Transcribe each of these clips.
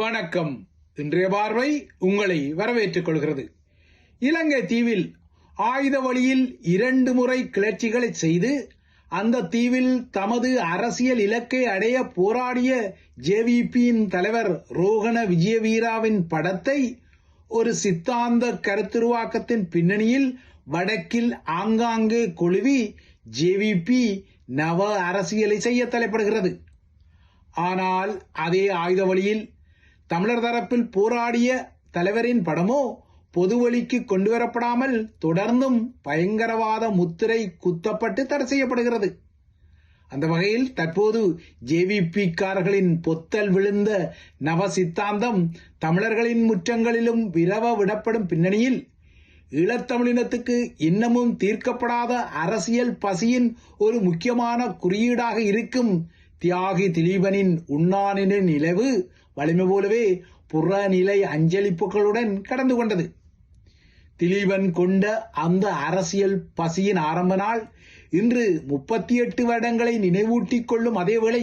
வணக்கம். இன்றைய பார்வை உங்களை வரவேற்றுக் கொள்கிறது. இலங்கை தீவில் ஆயுத வழியில் இரண்டு முறை கிளர்ச்சிகளை செய்து அந்த தீவில் தமது அரசியல் இலக்கை அடைய போராடிய ஜேவிபியின் தலைவர் ரோகண விஜயவீராவின் படத்தை ஒரு சித்தாந்த கருத்துருவாக்கத்தின் பின்னணியில் வடக்கில் ஆங்காங்கே கொழுவி ஜேவிபி நவ அரசியலை செய்ய தலைப்படுகிறது. ஆனால் அதே ஆயுத வழியில் தமிழர் தரப்பில் போராடிய தலைவரின் படமோ பொதுவழிக்கு கொண்டு வரப்படாமல் தொடர்ந்தும் பயங்கரவாத முத்திரை குத்தப்பட்டு தடை செய்யப்படுகிறது. அந்த வகையில் தற்போது ஜேவிபிக்காரர்களின் பொத்தல் விழுந்த நவ சித்தாந்தம் தமிழர்களின் முற்றங்களிலும் விரவ விடப்படும் பின்னணியில் ஈழத்தமிழினத்துக்கு இன்னமும் தீர்க்கப்படாத அரசியல் பசியின் ஒரு முக்கியமான குறியீடாக இருக்கும் தியாகி திலீபனின் உண்ணானின நிலவு வலிமை போலவே புறநிலை அஞ்சலிப்புகளுடன் கடந்து கொண்டது. திலீபன் கொண்ட அந்த அரசியல் பசியின் ஆரம்ப நாள் இன்று முப்பத்தி எட்டு வருடங்களை நினைவூட்டிக் கொள்ளும் அதேவேளை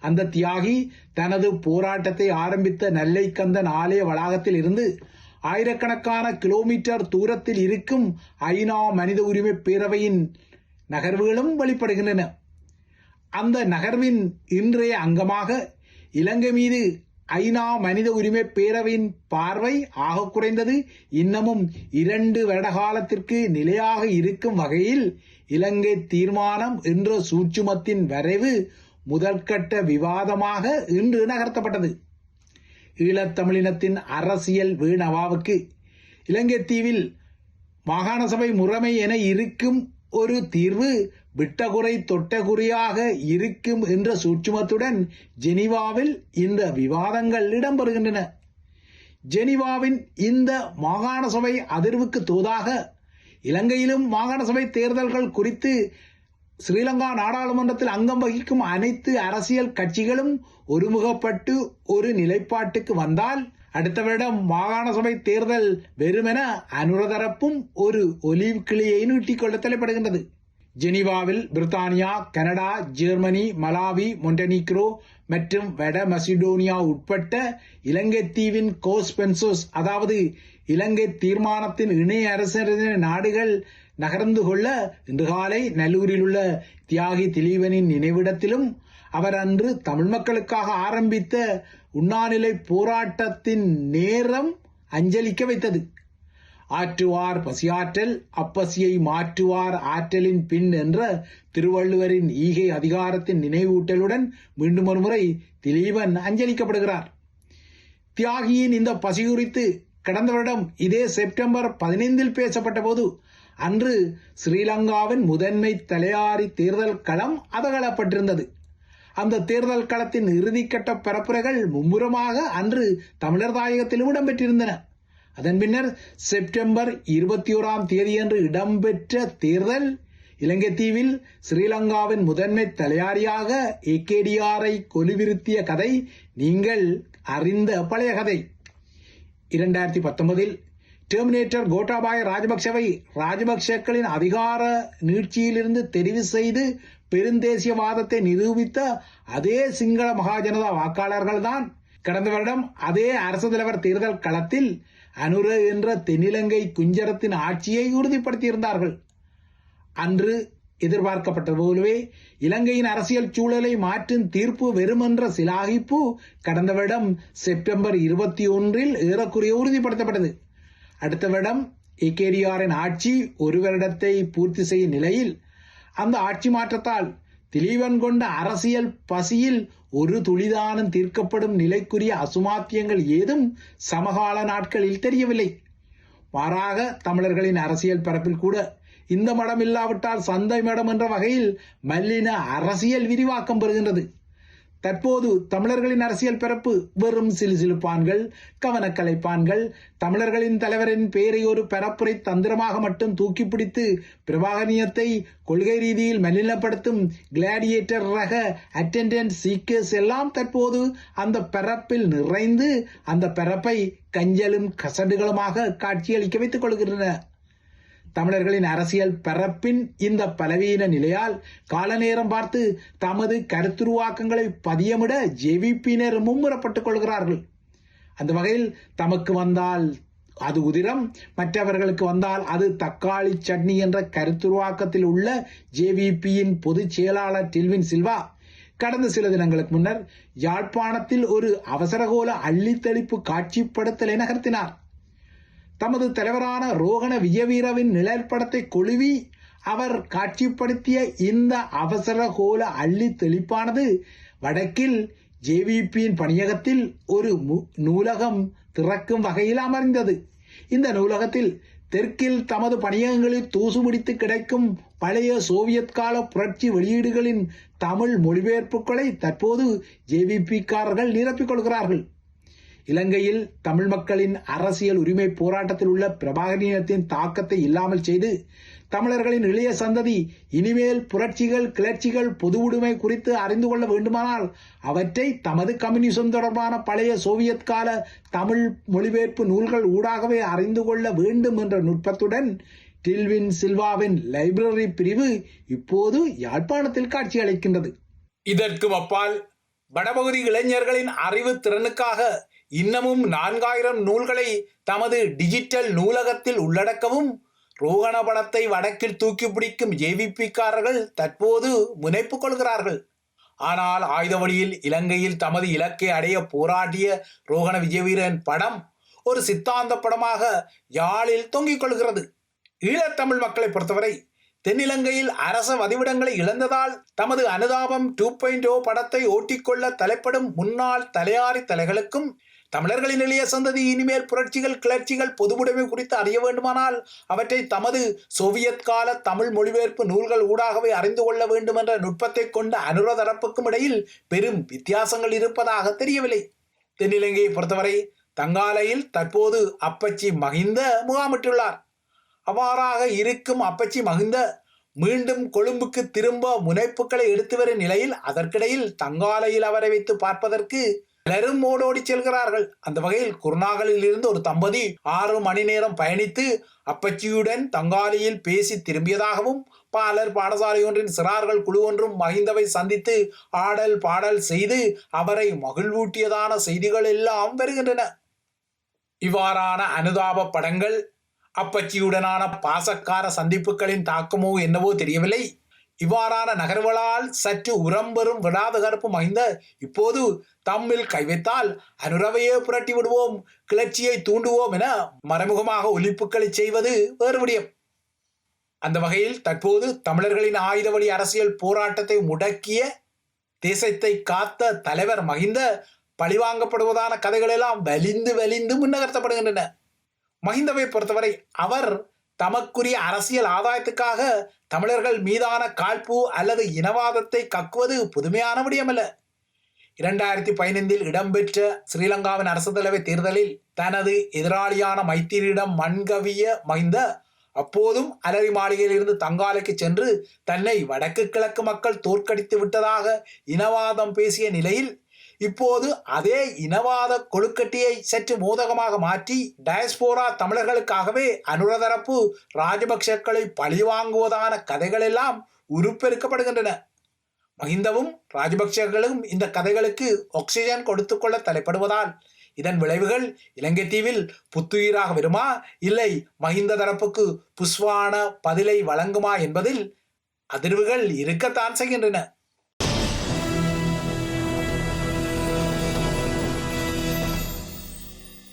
அந்த தியாகி தனது போராட்டத்தை ஆரம்பித்த நெல்லைக்கந்தன் ஆலய வளாகத்தில் இருந்து ஆயிரக்கணக்கான கிலோமீட்டர் தூரத்தில் இருக்கும் ஐநா மனித உரிமை பேரவையின் நகர்வுகளும் வெளிப்படுகின்றன. அந்த நகர்வின் இன்றைய அங்கமாக இலங்கை மீது ஐநா மனித உரிமை பேரவையின் பார்வை ஆக குறைந்தது. இன்னமும் இரண்டு வருடகாலத்திற்கு நிலையாக இருக்கும் வகையில் இலங்கை தீர்மானம் என்ற சூட்சுமத்தின் வரைவு முதற்கட்ட விவாதமாக இன்று நகர்த்தப்பட்டது. ஈழத்தமிழினத்தின் அரசியல் வீணவாவுக்கு இலங்கை தீவில் மாகாண சபை முறைமை என இருக்கும் ஒரு தீர்வு விட்டகுறை தொட்டகுறையாக இருக்கும் என்ற சூட்சுமத்துடன் ஜெனிவாவில் இந்த விவாதங்கள் இடம்பெறுகின்றன. ஜெனிவாவின் இந்த மாகாண சபை அதிர்வுக்கு தூதாக இலங்கையிலும் மாகாண சபை தேர்தல்கள் குறித்து ஸ்ரீலங்கா நாடாளுமன்றத்தில் அங்கம் வகிக்கும் அனைத்து அரசியல் கட்சிகளும் ஒருமுகப்பட்டு ஒரு நிலைப்பாட்டுக்கு வந்தால் அடுத்த வருடம் மாகாண சபை தேர்தல் வெறுமென அனுரதரப்பும் ஒரு ஒலிவ் கிளியை நீட்டிக்கொள்ள தலைப்படுகின்றது. ஜெனீவாவில் பிரித்தானியா கனடா ஜெர்மனி மலாவி மொண்டனிக்ரோ மற்றும் வட மசிடோனியா உட்பட்ட இலங்கை தீவின் கோஸ்பென்சோஸ் அதாவது இலங்கை தீர்மானத்தின் இணைய அரசின நாடுகள் நகர்ந்து கொள்ள இன்று காலை நல்லூரில் உள்ள தியாகி திலீபனின் நினைவிடத்திலும் அவர் அன்று தமிழ் மக்களுக்காக ஆரம்பித்த உண்ணாநிலை போராட்டத்தின் நேரம் அஞ்சலிக்க வைத்தது. ஆற்றுவார் பசியாற்றல் அப்பசியை மாற்றுவார் ஆற்றலின் பின் என்ற திருவள்ளுவரின் ஈகை அதிகாரத்தின் நினைவூட்டலுடன் மீண்டும் ஒருமுறை திலீபன் அஞ்சலிக்கப்படுகிறார். தியாகியின் இந்த பசி குறித்து கடந்த வருடம் இதே செப்டம்பர் பதினைந்தில் பேசப்பட்ட போது அன்று ஸ்ரீலங்காவின் முதன்மை தலையாரி தேர்தல் களம் அதகலப்பட்டிருந்தது. அந்த தேர்தல் களத்தின் இறுதிக்கட்ட பரப்புரைகள் மும்முரமாக அன்று தமிழர் தாயகத்திலும் இடம்பெற்றிருந்தன. அதன் பின்னர் செப்டம்பர் இருபத்தி ஓராம் தேதியன்று இடம்பெற்ற தேர்தல் இலங்கை தீவில் ஸ்ரீலங்காவின் முதன்மை தலையாரியாக ஏகேடிஆரை கொலுவிருத்திய கதை நீங்கள் அறிந்த பழைய கதை. இரண்டாயிரத்தி பத்தொன்பதில் டெர்மினேட்டர் கோட்டாபாய ராஜபக்சவை ராஜபக்சக்களின் அதிகார நீட்சியிலிருந்து தெரிவு செய்து பெருந்தேசியவாதத்தை நிரூபித்த அதே சிங்கள மகாஜனதா வாக்காளர்கள்தான். கடந்த வருடம் அதே அரசு தலைவர் தேர்தல் களத்தில் அனுர என்ற தென்னிலங்கை குஞ்சரத்தின் ஆட்சியை உறுதிப்படுத்தியிருந்தார்கள். அன்று எதிர்பார்க்கப்பட்டது போலவே இலங்கையின் அரசியல் சூழலை மாற்றும் தீர்ப்பு வெறுமென்ற சிலாகிப்பு கடந்த வருடம் செப்டம்பர் இருபத்தி ஒன்றில் ஏறக்குறைய உறுதிப்படுத்தப்பட்டது. அடுத்த வருடம் ஏகேடிஆரின் ஆட்சி ஒரு வருடத்தை பூர்த்தி செய்யும் நிலையில் அந்த ஆட்சி மாற்றத்தால் திலீபன் கொண்ட அரசியல் பசியில் ஒரு துளிதானம் தீர்க்கப்படும் நிலைக்குரிய அசுமாத்தியங்கள் ஏதும் சமகால நாட்களில் தெரியவில்லை. மாறாக தமிழர்களின் அரசியல் பரப்பில் கூட இந்த மடம் இல்லாவிட்டால் சந்தை மடம் என்ற வகையில் மல்லின அரசியல் விரிவாக்கம் பெறுகின்றது. தற்போது தமிழர்களின் அரசியல் பிறப்பு வெறும் சிலுசிலுப்பான்கள் கவனக்கலைப்பான்கள். தமிழர்களின் தலைவரின் பெயரை ஒரு பரப்புரை தந்திரமாக மட்டும் தூக்கி பிடித்து பிரபாகனியத்தை கொள்கை ரீதியில் மலினப்படுத்தும் கிளாடியேட்டர் ரக அட்டெண்டன்ஸ் சீக்கர்ஸ் எல்லாம் தற்போது அந்த பரப்பில் நிறைந்து அந்த பரப்பை கஞ்சலும் கசடுகளுமாக காட்சியளிக்க வைத்துக் கொள்கின்றன. தமிழர்களின் அரசியல் பரப்பின் இந்த பலவீன நிலையால் காலநேரம் பார்த்து தமது கருத்துருவாக்கங்களை பதியமிட ஜேவிபியினர் மும்முரப்பட்டுக் கொள்கிறார்கள். அந்த வகையில் தமக்கு வந்தால் அது உதிரம் மற்றவர்களுக்கு வந்தால் அது தக்காளி சட்னி என்ற கருத்துருவாக்கத்தில் உள்ள ஜேவிபியின் பொதுச் செயலாளர் டில்வின் சில்வா. கடந்த சில தினங்களுக்கு முன்னர் யாழ்ப்பாணத்தில் ஒரு அவசரகோல அள்ளித்தளிப்பு காட்சிப்படுத்தலை நகர்த்தினார். தமது தலைவரான ரோகண விஜயவீரவின் நிழற்படத்தை கொழுவி அவர் காட்சிப்படுத்திய இந்த அவசரகோல அள்ளி தெளிப்பானது வடக்கில் ஜேவிபியின் பணியகத்தில் ஒரு மு- நூலகம் திறக்கும் வகையில் அமர்ந்தது. இந்த நூலகத்தில் தெற்கில் தமது பணியகங்களில் தூசு பிடித்து கிடைக்கும் பழைய சோவியத் கால புரட்சி வெளியீடுகளின் தமிழ் மொழிபெயர்ப்புகளை தற்போது ஜேவிபிக்காரர்கள் நிரப்பிக் கொள்கிறார்கள். இலங்கையில் தமிழ் மக்களின் அரசியல் உரிமை போராட்டத்தில் உள்ள பிரபாகரனியத்தின் தாக்கத்தை இல்லாமல் செய்து தமிழர்களின் இளைய சந்ததி இனிமேல் புரட்சிகள் கிளர்ச்சிகள் பொது உடைமை குறித்து அறிந்து கொள்ள வேண்டுமானால் அவற்றை தமது கம்யூனிசம் தொடர்பான பழைய சோவியத் கால தமிழ் மொழிபெயர்ப்பு நூல்கள் ஊடாகவே அறிந்து கொள்ள வேண்டும் என்ற நுட்பத்துடன் டில்வின் சில்வாவின் லைப்ரரி பிரிவு இப்போது யாழ்ப்பாணத்தில் காட்சியளிக்கின்றது இதற்கு அப்பால் வடபகுதி இளைஞர்களின் அறிவு திறனுக்காக இன்னமும் நான்காயிரம் நூல்களை தமது டிஜிட்டல் நூலகத்தில் உள்ளடக்கவும் ரோகண படத்தை வடக்கில் தூக்கி பிடிக்கும் ஏவிபிக்காரர்கள் தற்போது முனைப்பு கொள்கிறார்கள். ஆனால் ஆயுத வழியில் இலங்கையில் தமது இலக்கை அடைய போராடிய ரோகண விஜயவீரன் படம் ஒரு சித்தாந்த படமாக யாழில் தொங்கிக் கொள்கிறது. ஈழத்தமிழ் மக்களை பொறுத்தவரை தென்னிலங்கையில் அரச வதிவிடங்களை இழந்ததால் தமது அனுதாபம் டூ பாயிண்ட் ஓ படத்தை ஓட்டிக்கொள்ள தலைப்படும் முன்னாள் தலையாரி தலைகளுக்கும் தமிழர்களின் இளைய சந்ததி இனிமேல் புரட்சிகள் கிளர்ச்சிகள் பொதுவுடைமை குறித்து அறிய வேண்டுமானால் அவற்றை தமது சோவியத் கால தமிழ் மொழிபெயர்ப்பு நூல்கள் ஊடாகவே அறிந்து கொள்ள வேண்டும் என்ற நுட்பத்தை கொண்ட அனுர தரப்புக்கும் இடையில் பெரும் வித்தியாசங்கள் இருப்பதாக தெரியவில்லை. தென்னிலங்கையை பொறுத்தவரை தங்காலையில் தற்போது அப்பச்சி மகிந்த முகாமிட்டுள்ளார். அவ்வாறாக இருக்கும் அப்பச்சி மகிந்த மீண்டும் கொழும்புக்கு திரும்ப முனைப்புகளை எடுத்து வரும் நிலையில் அதற்கிடையில் தங்காலையில் அவரை வைத்து பார்ப்பதற்கு பலரும் ஓடோடி செல்கிறார்கள். அந்த வகையில் குருநாகலில் இருந்து ஒரு தம்பதி ஆறு மணி நேரம் பயணித்து அப்பச்சியுடன் தங்காலியில் பேசி திரும்பியதாகவும் பாலர் பாடசாலை ஒன்றின் சிறார்கள் குழு ஒன்றும் மகிந்தவை சந்தித்து ஆடல் பாடல் செய்து அவரை மகிழ்வூட்டியதான செய்திகள் எல்லாம் வருகின்றன. இவ்வாறான அனுதாப படங்கள் அப்பச்சியுடனான பாசக்கார சந்திப்புகளின் தாக்கமோ என்னவோ தெரியவில்லை. இவ்வாறான நகர்வுகளால் சற்று உரம்பெறும் விடாத கருப்பு மகிந்த இப்போது தம்மில் கை வைத்தால் அனுரவையே புரட்டி விடுவோம் கிளர்ச்சியை தூண்டுவோம் என மறைமுகமாக ஒலிப்புக்களை செய்வது வேறு விடயம். அந்த வகையில் தற்போது தமிழர்களின் ஆயுத வழி அரசியல் போராட்டத்தை முடக்கிய தேசத்தை காத்த தலைவர் மகிந்த பழிவாங்கப்படுவதான கதைகள் எல்லாம் வலிந்து வலிந்து முன்னகர்த்தப்படுகின்றன. மஹிந்தவை பொறுத்தவரை அவர் தமக்குரிய அரசியல் ஆதாயத்துக்காக தமிழர்கள் மீதான காழ்ப்பு அல்லது இனவாதத்தை கக்குவது புதுமையான விடயமல்ல. இரண்டாயிரத்தி பதினைந்தில் இடம்பெற்ற ஸ்ரீலங்காவின் அரசு தலைவர் தேர்தலில் தனது எதிராளியான மைத்திரியிடம் மண்கவிய மகிந்த அப்போதும் அலரி மாளிகையில் இருந்து தங்காலைக்கு சென்று தன்னை வடக்கு கிழக்கு மக்கள் தோற்கடித்து விட்டதாக இனவாதம் பேசிய நிலையில் இப்போது அதே இனவாத கொழுக்கட்டியை சற்று மோதகமாக மாற்றி டயஸ்போரா தமிழர்களுக்காகவே அனுரதரப்பு ராஜபக்சக்களை பழிவாங்குவதான கதைகள் எல்லாம் உருப்பெருக்கப்படுகின்றன. மஹிந்தவும் ராஜபக்சர்களும் இந்த கதைகளுக்கு ஆக்சிஜன் கொடுத்துக்கொள்ள தலைப்படுவதால் இதன் விளைவுகள் இலங்கை தீவில் புத்துயிராக வருமா? இல்லை மஹிந்த தரப்புக்கு புஷ்வான பதிலை வழங்குமா என்பதில் அதிர்வுகள் இருக்கத்தான் செய்கின்றன.